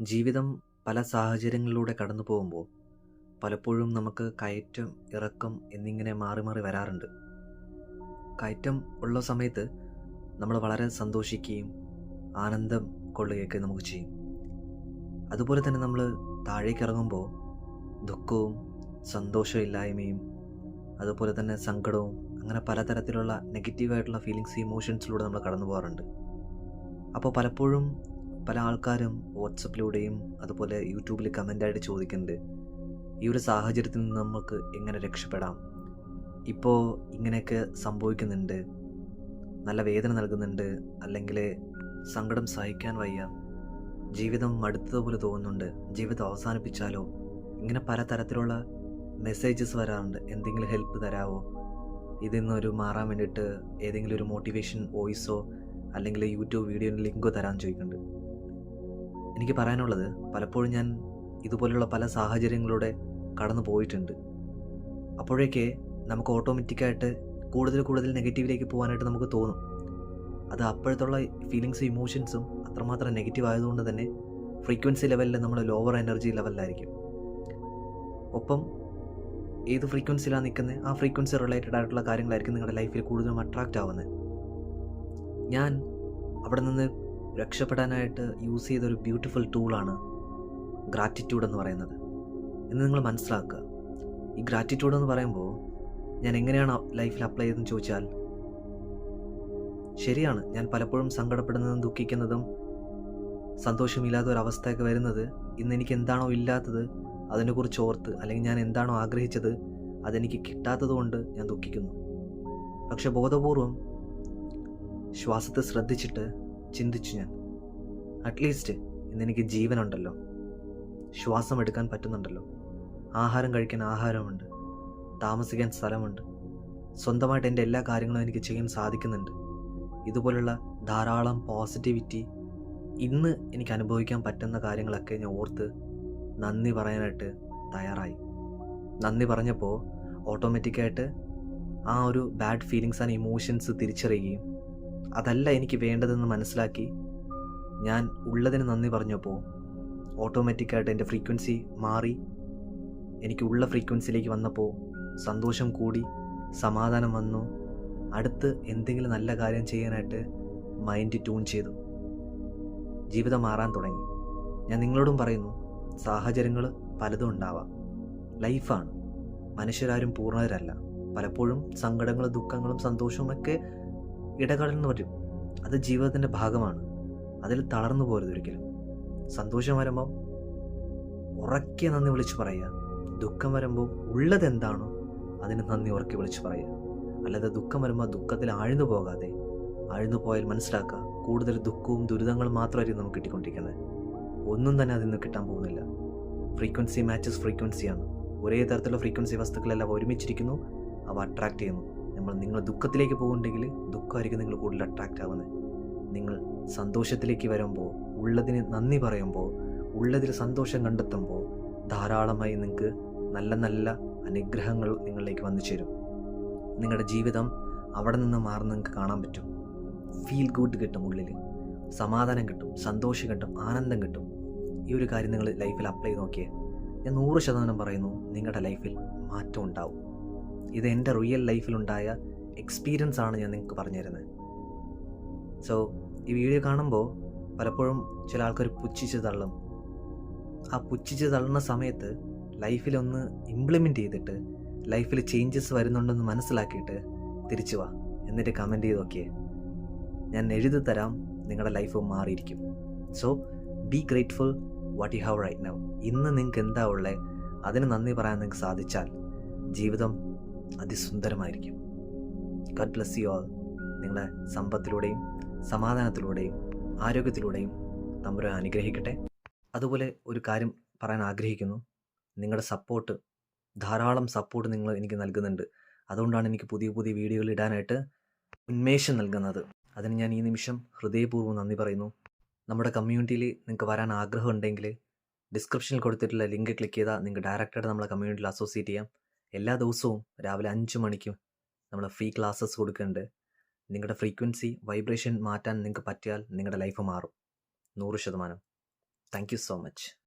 ജീവിതം പല സാഹചര്യങ്ങളിലൂടെ കടന്നു പോകുമ്പോൾ പലപ്പോഴും നമുക്ക് കയറ്റം ഇറക്കം എന്നിങ്ങനെ മാറി മാറി വരാറുണ്ട്. കയറ്റം ഉള്ള സമയത്ത് നമ്മൾ വളരെ സന്തോഷിക്കുകയും ആനന്ദം കൊള്ളുകയൊക്കെ നമുക്ക് ചെയ്യും. അതുപോലെ തന്നെ നമ്മൾ താഴേക്ക് ഇറങ്ങുമ്പോൾ ദുഃഖവും സന്തോഷമില്ലായ്മയും അതുപോലെ തന്നെ സങ്കടവും അങ്ങനെ പലതരത്തിലുള്ള നെഗറ്റീവായിട്ടുള്ള ഫീലിങ്സ് ഇമോഷൻസിലൂടെ നമ്മൾ കടന്നു പോകാറുണ്ട്. അപ്പോൾ പലപ്പോഴും പല ആൾക്കാരും വാട്സപ്പിലൂടെയും അതുപോലെ യൂട്യൂബിൽ കമന്റായിട്ട് ചോദിക്കുന്നുണ്ട്. ഈ ഒരു സാഹചര്യത്തിൽ നിന്ന് നമുക്ക് എങ്ങനെ രക്ഷപ്പെടാം? ഇപ്പോൾ ഇങ്ങനെയൊക്കെ സംഭവിക്കുന്നുണ്ട്. നല്ല വേദന നൽകുന്നുണ്ട്. അല്ലെങ്കിൽ സങ്കടം സഹിക്കാൻ വയ്യ. ജീവിതം മടുത്തതുപോലെ തോന്നുന്നുണ്ട്. ജീവിതം അവസാനിപ്പിച്ചാലോ? ഇങ്ങനെ പലതരത്തിലുള്ള മെസ്സേജസ് വരാറുണ്ട്. എന്തെങ്കിലും ഹെൽപ്പ് തരാമോ ഇതിൽ നിന്നൊരു മാറാൻ വേണ്ടിയിട്ട് ഏതെങ്കിലും ഒരു മോട്ടിവേഷൻ വോയിസോ അല്ലെങ്കിൽ യൂട്യൂബ് വീഡിയോന്റെ ലിങ്കോ തരാൻ ചോദിക്കുന്നുണ്ട്. എനിക്ക് പറയാനുള്ളത് പലപ്പോഴും ഞാൻ ഇതുപോലെയുള്ള പല സാഹചര്യങ്ങളിലൂടെ കടന്നു പോയിട്ടുണ്ട്. അപ്പോഴേക്ക് നമുക്ക് ഓട്ടോമാറ്റിക്കായിട്ട് കൂടുതൽ കൂടുതൽ നെഗറ്റീവിലേക്ക് പോകാനായിട്ട് നമുക്ക് തോന്നും. അത് അപ്പോഴത്തുള്ള ഫീലിങ്സും ഇമോഷൻസും അത്രമാത്രം നെഗറ്റീവ് ആയതുകൊണ്ട് തന്നെ ഫ്രീക്വൻസി ലെവലിൽ നമ്മൾ ലോവർ എനർജി ലെവലിലായിരിക്കും. ഒപ്പം ഏത് ഫ്രീക്വൻസിയിലാണ് നിൽക്കുന്നത് ആ ഫ്രീക്വൻസി റിലേറ്റഡ് ആയിട്ടുള്ള കാര്യങ്ങളായിരിക്കും നിങ്ങളുടെ ലൈഫിൽ കൂടുതലും അട്രാക്റ്റ് ആവുന്നത്. ഞാൻ അവിടെ നിന്ന് രക്ഷപ്പെടാനായിട്ട് യൂസ് ചെയ്തൊരു ബ്യൂട്ടിഫുൾ ടൂളാണ് ഗ്രാറ്റിറ്റ്യൂഡ് എന്ന് പറയുന്നത്. എന്ന് നിങ്ങൾ മനസ്സിലാക്കുക. ഈ ഗ്രാറ്റിറ്റ്യൂഡ് എന്ന് പറയുമ്പോൾ ഞാൻ എങ്ങനെയാണ് ലൈഫിൽ അപ്ലൈ ചെയ്തതെന്ന് ചോദിച്ചാൽ ശരിയാണ് ഞാൻ പലപ്പോഴും സങ്കടപ്പെടുന്നതും ദുഃഖിക്കുന്നതും സന്തോഷമില്ലാത്ത ഒരു അവസ്ഥയൊക്കെ വരുന്നത് ഇന്ന് എനിക്ക് എന്താണോ ഇല്ലാത്തത് അതിനെക്കുറിച്ച് ഓർത്ത് അല്ലെങ്കിൽ ഞാൻ എന്താണോ ആഗ്രഹിച്ചത് അതെനിക്ക് കിട്ടാത്തതുകൊണ്ട് ഞാൻ ദുഃഖിക്കുന്നു. പക്ഷെ ബോധപൂർവം ശ്വാസത്തെ ശ്രദ്ധിച്ചിട്ട് ചിന്തിച്ചു ഞാൻ. അറ്റ്ലീസ്റ്റ് ഇന്നെനിക്ക് ജീവനുണ്ടല്ലോ. ശ്വാസം എടുക്കാൻ പറ്റുന്നുണ്ടല്ലോ. ആഹാരം കഴിക്കാൻ ആഹാരമുണ്ട്. താമസിക്കാൻ സ്ഥലമുണ്ട്. സ്വന്തമായിട്ട് എന്റെ എല്ലാ കാര്യങ്ങളും എനിക്ക് ചെയ്യാൻ സാധിക്കുന്നുണ്ട്. ഇതുപോലുള്ള ധാരാളം പോസിറ്റിവിറ്റി ഇന്ന് എനിക്ക് അനുഭവിക്കാൻ പറ്റുന്ന കാര്യങ്ങളൊക്കെ ഞാൻ ഓർത്ത് നന്ദി പറയാനായിട്ട് തയ്യാറായി. നന്ദി പറഞ്ഞപ്പോൾ ഓട്ടോമാറ്റിക്കായിട്ട് ആ ഒരു ബാഡ് ഫീലിങ്സ് ആൻഡ് ഇമോഷൻസ് തിരിച്ചറിയുകയും അതല്ല എനിക്ക് വേണ്ടതെന്ന് മനസ്സിലാക്കി ഞാൻ ഉള്ളതിന് നന്ദി പറഞ്ഞപ്പോൾ ഓട്ടോമാറ്റിക്കായിട്ട് എന്റെ ഫ്രീക്വൻസി മാറി. എനിക്ക് ഉള്ള ഫ്രീക്വൻസിയിലേക്ക് വന്നപ്പോൾ സന്തോഷം കൂടി സമാധാനം വന്നു. അടുത്ത് എന്തെങ്കിലും നല്ല കാര്യം ചെയ്യാനായിട്ട് മൈൻഡ് ട്യൂൺ ചെയ്തു. ജീവിതം മാറാൻ തുടങ്ങി. ഞാൻ നിങ്ങളോടും പറയുന്നു സാഹചര്യങ്ങൾ പലതും ഉണ്ടാവാം. ലൈഫാണ് മനുഷ്യരാരും പൂർണരല്ല. പലപ്പോഴും സങ്കടങ്ങളും ദുഃഖങ്ങളും സന്തോഷവും ഒക്കെ ഇടകലർന്നു വരും അത് ജീവിതത്തിന്റെ ഭാഗമാണ്. അതിൽ തളർന്നു പോരുത് ഒരിക്കലും. സന്തോഷം വരുമ്പം ഉറക്കെ നന്ദി വിളിച്ച് പറയുക. ദുഃഖം വരുമ്പോൾ ഉള്ളത് എന്താണോ അതിന് നന്ദി ഉറക്കി വിളിച്ച് പറയുക. അല്ലാതെ ദുഃഖം വരുമ്പോൾ ദുഃഖത്തിൽ ആഴ്ന്നു പോകാതെ ആഴ്ന്നു പോയാൽ മനസ്സിലാക്കുക കൂടുതൽ ദുഃഖവും ദുരിതങ്ങളും മാത്രമായിരിക്കും നമുക്ക് കിട്ടിക്കൊണ്ടിരിക്കുന്നത്. ഒന്നും തന്നെ അതിൽ നിന്ന് കിട്ടാൻ പോകുന്നില്ല. ഫ്രീക്വൻസി മാച്ചസ് ഫ്രീക്വൻസിയാണ്. ഒരേ തരത്തിലുള്ള ഫ്രീക്വൻസി വസ്തുക്കളെല്ലാം ഒരുമിച്ചിരിക്കുന്നു. അവ അട്രാക്ട് ചെയ്യുന്നു. നമ്മൾ നിങ്ങൾ ദുഃഖത്തിലേക്ക് പോകുന്നുണ്ടെങ്കിൽ ദുഃഖമായിരിക്കും നിങ്ങൾ കൂടുതൽ അട്രാക്റ്റ് ആവുന്നത്. നിങ്ങൾ സന്തോഷത്തിലേക്ക് വരുമ്പോൾ ഉള്ളതിന് നന്ദി പറയുമ്പോൾ ഉള്ളതിൽ സന്തോഷം കണ്ടെത്തുമ്പോൾ ധാരാളമായി നിങ്ങൾക്ക് നല്ല നല്ല അനുഗ്രഹങ്ങൾ നിങ്ങളിലേക്ക് വന്നു ചേരും. നിങ്ങളുടെ ജീവിതം അവിടെ നിന്ന് മാറി നിങ്ങൾക്ക് കാണാൻ പറ്റും. ഫീൽ ഗുഡ് കിട്ടും ഉള്ളിൽ. സമാധാനം കിട്ടും സന്തോഷം കിട്ടും ആനന്ദം കിട്ടും. ഈ ഒരു കാര്യം നിങ്ങൾ ലൈഫിൽ അപ്ലൈ നോക്കിയേ. ഞാൻ നൂറ് ശതമാനം പറയുന്നു നിങ്ങളുടെ ലൈഫിൽ മാറ്റം ഉണ്ടാവും. ഇത് എന്റെ റിയൽ ലൈഫിലുണ്ടായ എക്സ്പീരിയൻസ് ആണ് ഞാൻ നിങ്ങൾക്ക് പറഞ്ഞു തരുന്നത് സോ ഈ വീഡിയോ കാണുമ്പോൾ പലപ്പോഴും ചില ആൾക്കാർ പുച്ഛിച്ച് തള്ളും. ആ പുച്ഛിച്ച് തള്ളുന്ന സമയത്ത് ലൈഫിലൊന്ന് ഇംപ്ലിമെന്റ് ചെയ്തിട്ട് ലൈഫിൽ ചേഞ്ചസ് വരുന്നുണ്ടെന്ന് മനസ്സിലാക്കിയിട്ട് തിരിച്ചു വാ. എന്നിട്ട് കമന്റ് ചെയ്ത് നോക്കിയേ. ഞാൻ എഴുതി തരാം നിങ്ങളുടെ life മാറിയിരിക്കും. So be grateful what you have right now ഇന്ന് നിങ്ങൾക്ക് എന്താ ഉള്ളത് അതിന് നന്ദി പറയാൻ നിങ്ങൾക്ക് സാധിച്ചാൽ ജീവിതം അതിസുന്ദരമായിരിക്കും. ഗഡ് ബ്ലസ് യു ആൾ നിങ്ങളെ സമ്പത്തിലൂടെയും സമാധാനത്തിലൂടെയും ആരോഗ്യത്തിലൂടെയും തമ്പുരെ അനുഗ്രഹിക്കട്ടെ. അതുപോലെ ഒരു കാര്യം പറയാൻ ആഗ്രഹിക്കുന്നു. നിങ്ങളുടെ സപ്പോർട്ട് ധാരാളം സപ്പോർട്ട് നിങ്ങൾ എനിക്ക് നൽകുന്നുണ്ട്. അതുകൊണ്ടാണ് എനിക്ക് പുതിയ പുതിയ വീഡിയോകൾ ഇടാനായിട്ട് ഉന്മേഷം നൽകുന്നത്. അതിന് ഞാൻ ഈ നിമിഷം ഹൃദയപൂർവം നന്ദി പറയുന്നു. നമ്മുടെ കമ്മ്യൂണിറ്റിയിൽ നിങ്ങൾക്ക് വരാൻ ആഗ്രഹം ഉണ്ടെങ്കിൽ ഡിസ്ക്രിപ്ഷനിൽ കൊടുത്തിട്ടുള്ള ലിങ്ക് ക്ലിക്ക് ചെയ്താൽ നിങ്ങൾക്ക് ഡയറക്റ്റായിട്ട് നമ്മളെ കമ്മ്യൂണിറ്റിയിൽ അസോസിയേറ്റ് ചെയ്യാം. എല്ലാ ദിവസവും രാവിലെ അഞ്ച് മണിക്കും നമ്മൾ ഫ്രീ ക്ലാസ്സസ് കൊടുക്കുന്നുണ്ട്. നിങ്ങളുടെ ഫ്രീക്വൻസി വൈബ്രേഷൻ മാറ്റാൻ നിങ്ങൾക്ക് പറ്റിയാൽ നിങ്ങളുടെ ലൈഫ് മാറും. നൂറ് ശതമാനം. Thank you so much